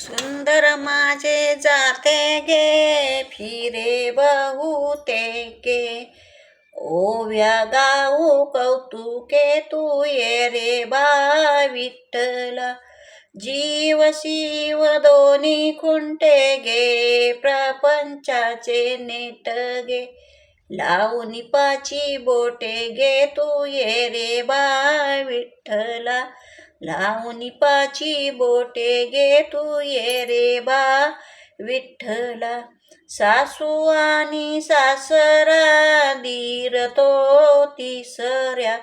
सुंदर माझे जाते गे फिरे बहुते के ओव्या गाऊ कौतुके तू ये रे बा विठ्ठला. जीव शिव दोन्ही खुंटे गे प्रपंचाचे नेट गे. लावून पाची बोटे गे तू ये रे बा विठ्ठला. लावून पाची बोटे गे तू ये रे बा. विठ्ठला सासू आणि सासरा दीर तो तिसऱ्या.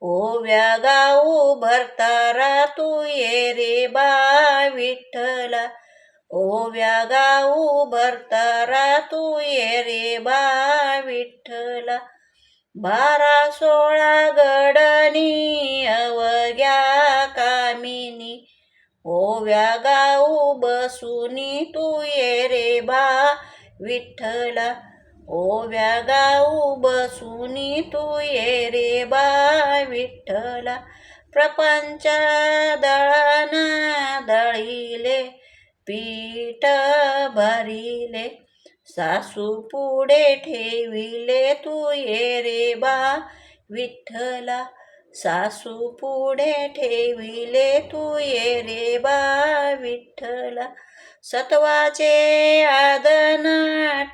ओव्या गाऊ भरतारा तू ये रे बा. विठ्ठला ओव्या गाऊ भरतारा तू ये रे बा. विठ्ठला बारा सोळा गड ओव्या गाऊ बसुनी तू ये रे बा विठ्ठला. ओव्या गाऊ बसुनी तू ये रे बा विठ्ठला. प्रपंच दळाना दळीले पीठ भरिले. सासू पुढे ठेविले तू ये रे बा विठ्ठला. सासू पुढे ठेविले तू ये रे बा विठ्ठला. सत्वाचे आदन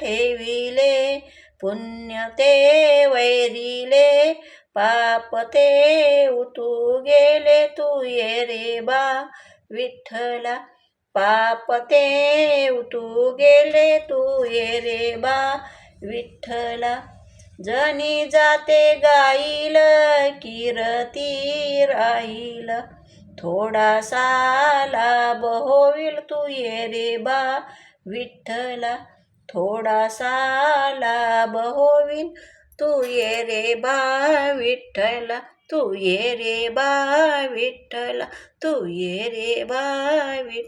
ठेविले पुण्य ते वैरिले पाप ते उतू गेले तू ये रे बा विठ्ठला. पाप ते उतू गेले तू ये रे बा विठ्ठला. जनी जाते गाईल किरती राहील थोडासा लाभ होईल तू ये रे बा विठ्ठला. थोडासा लाभ होईल तू ये रे बा विठ्ठला. तू ये रे बा विठ्ठला. तू ये रे बा विठ्ठला.